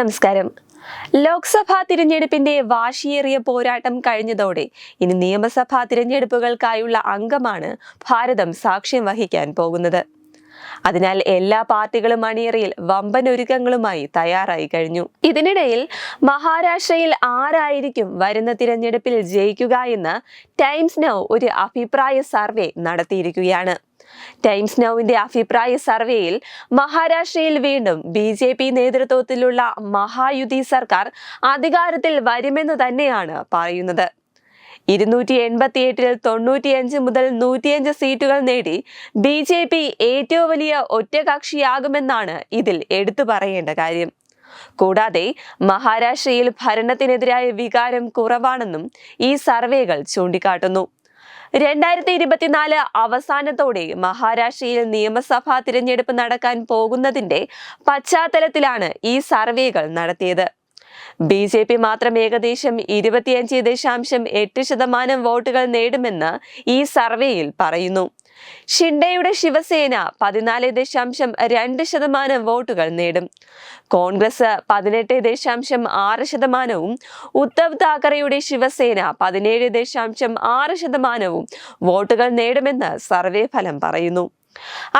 നമസ്കാരം. ലോക്സഭാ തിരഞ്ഞെടുപ്പിന്റെ വാശിയേറിയ പോരാട്ടം കഴിഞ്ഞതോടെ ഇനി നിയമസഭാ തിരഞ്ഞെടുപ്പുകൾക്കായുള്ള അംഗമാണ് ഭാരതം സാക്ഷ്യം വഹിക്കാൻ പോകുന്നത്. അതിനാൽ എല്ലാ പാർട്ടികളും അണിയറയിൽ വമ്പൻ ഒരുക്കങ്ങളുമായി തയ്യാറായി കഴിഞ്ഞു. ഇതിനിടയിൽ മഹാരാഷ്ട്രയിൽ ആരായിരിക്കും വരുന്ന തിരഞ്ഞെടുപ്പിൽ ജയിക്കുക എന്ന് ടൈംസ് നൗ ഒരു അഭിപ്രായ സർവേ നടത്തിയിരിക്കുകയാണ്. ടൈംസ് നൗവിന്റെ അഭിപ്രായ സർവേയിൽ മഹാരാഷ്ട്രയിൽ വീണ്ടും ബി ജെ പി നേതൃത്വത്തിലുള്ള മഹായുതി സർക്കാർ അധികാരത്തിൽ വരുമെന്ന് തന്നെയാണ് പറയുന്നത്. ഇരുന്നൂറ്റി എൺപത്തിയെട്ടിൽ തൊണ്ണൂറ്റിയഞ്ച് മുതൽ നൂറ്റിയഞ്ച് സീറ്റുകൾ നേടി ബി ജെ പി ഏറ്റവും വലിയ ഒറ്റകക്ഷിയാകുമെന്നാണ് ഇതിൽ എടുത്തു പറയേണ്ട കാര്യം. കൂടാതെ മഹാരാഷ്ട്രയിൽ ഭരണത്തിനെതിരായ വികാരം കുറവാണെന്നും ഈ സർവേകൾ ചൂണ്ടിക്കാട്ടുന്നു. രണ്ടായിരത്തി ഇരുപത്തിനാല് അവസാനത്തോടെ മഹാരാഷ്ട്രയിൽ നിയമസഭാ തിരഞ്ഞെടുപ്പ് നടക്കാൻ പോകുന്നതിന്റെ പശ്ചാത്തലത്തിലാണ് ഈ സർവേകൾ നടത്തിയത്. ബി ജെ പി മാത്രം ഏകദേശം ഇരുപത്തിയഞ്ച് ദശാംശം എട്ട് ശതമാനം വോട്ടുകൾ നേടുമെന്ന് ഈ സർവേയിൽ പറയുന്നു. ഷിൻഡയുടെ ശിവസേന പതിനാല് ദശാംശം രണ്ട് ശതമാനം വോട്ടുകൾ നേടും. കോൺഗ്രസ് പതിനെട്ട് ദശാംശം ആറ് ശതമാനവും ഉദ്ധവ് താക്കറെയുടെ ശിവസേന പതിനേഴ് ദശാംശം ആറ് ശതമാനവും വോട്ടുകൾ നേടുമെന്ന് സർവേ ഫലം പറയുന്നു.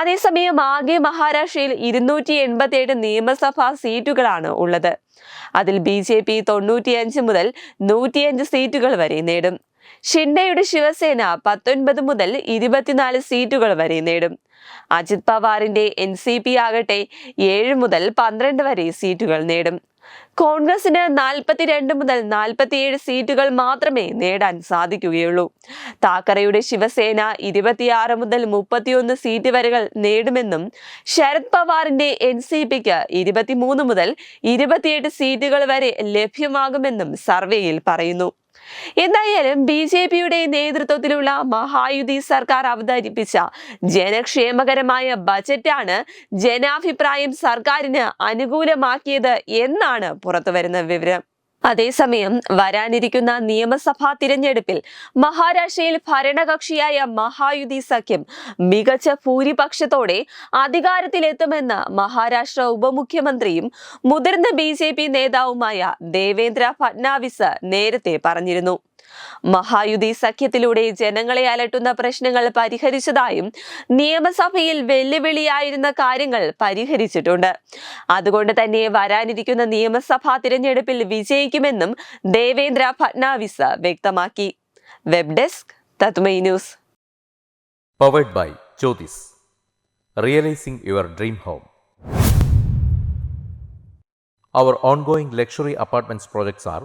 അതേസമയം ആകെ മഹാരാഷ്ട്രയിൽ ഇരുന്നൂറ്റി എൺപത്തിയേഴ് നിയമസഭാ സീറ്റുകളാണ് ഉള്ളത്. അതിൽ ബി ജെ പി തൊണ്ണൂറ്റിയഞ്ച് മുതൽ നൂറ്റിയഞ്ച് സീറ്റുകൾ വരെ നേടും. ഷിൻഡെയുടെ ശിവസേന പത്തൊൻപത് മുതൽ ഇരുപത്തിനാല് സീറ്റുകൾ വരെ നേടും. അജിത് പവാറിന്റെ എൻ സി പി ആകട്ടെ ഏഴ് മുതൽ പന്ത്രണ്ട് വരെ സീറ്റുകൾ നേടും. കോൺഗ്രസിന് നാൽപ്പത്തിരണ്ട് മുതൽ നാൽപ്പത്തിയേഴ് സീറ്റുകൾ മാത്രമേ നേടാൻ സാധിക്കുകയുള്ളൂ. താക്കറയുടെ ശിവസേന ഇരുപത്തിയാറ് മുതൽ മുപ്പത്തിയൊന്ന് സീറ്റ് വരെകൾ നേടുമെന്നും ശരത് പവാറിന്റെ എൻ സി പിക്ക് ഇരുപത്തിമൂന്ന് മുതൽ ഇരുപത്തിയെട്ട് സീറ്റുകൾ വരെ ലഭ്യമാകുമെന്നും സർവേയിൽ പറയുന്നു. എന്തായാലും ബി ജെ പിയുടെ നേതൃത്വത്തിലുള്ള മഹായുതി സർക്കാർ അവതരിപ്പിച്ച ജനക്ഷേമകരമായ ബജറ്റാണ് ജനാഭിപ്രായം സർക്കാരിന് അനുകൂലമാക്കിയത് എന്നാണ് പുറത്തുവരുന്ന വിവരം. അതേസമയം വരാനിരിക്കുന്ന നിയമസഭാ തിരഞ്ഞെടുപ്പിൽ മഹാരാഷ്ട്രയിൽ ഭരണകക്ഷിയായ മഹായുതി സഖ്യം മികച്ച ഭൂരിപക്ഷത്തോടെ അധികാരത്തിലെത്തുമെന്ന് മഹാരാഷ്ട്ര ഉപമുഖ്യമന്ത്രിയും മുതിർന്ന ബി നേതാവുമായ ദേവേന്ദ്ര ഫഡ്നാവിസ് നേരത്തെ പറഞ്ഞിരുന്നു. മഹായുതി സഖ്യത്തിലൂടെ ജനങ്ങളെ അലട്ടുന്ന പ്രശ്നങ്ങൾ പരിഹരിച്ചതായും നിയമസഭയിൽ വെല്ലുവിളിയായിരുന്ന കാര്യങ്ങൾ പരിഹരിച്ചിട്ടുണ്ട്. അതുകൊണ്ട് തന്നെ വരാനിരിക്കുന്ന നിയമസഭാ തിരഞ്ഞെടുപ്പിൽ വിജയിക്കുമെന്നും ദേവേന്ദ്ര ഫഡ്നാവിസ് വ്യക്തമാക്കി. Web desk news. Powered by Jyothis realising your dream home Our ongoing luxury apartments projects are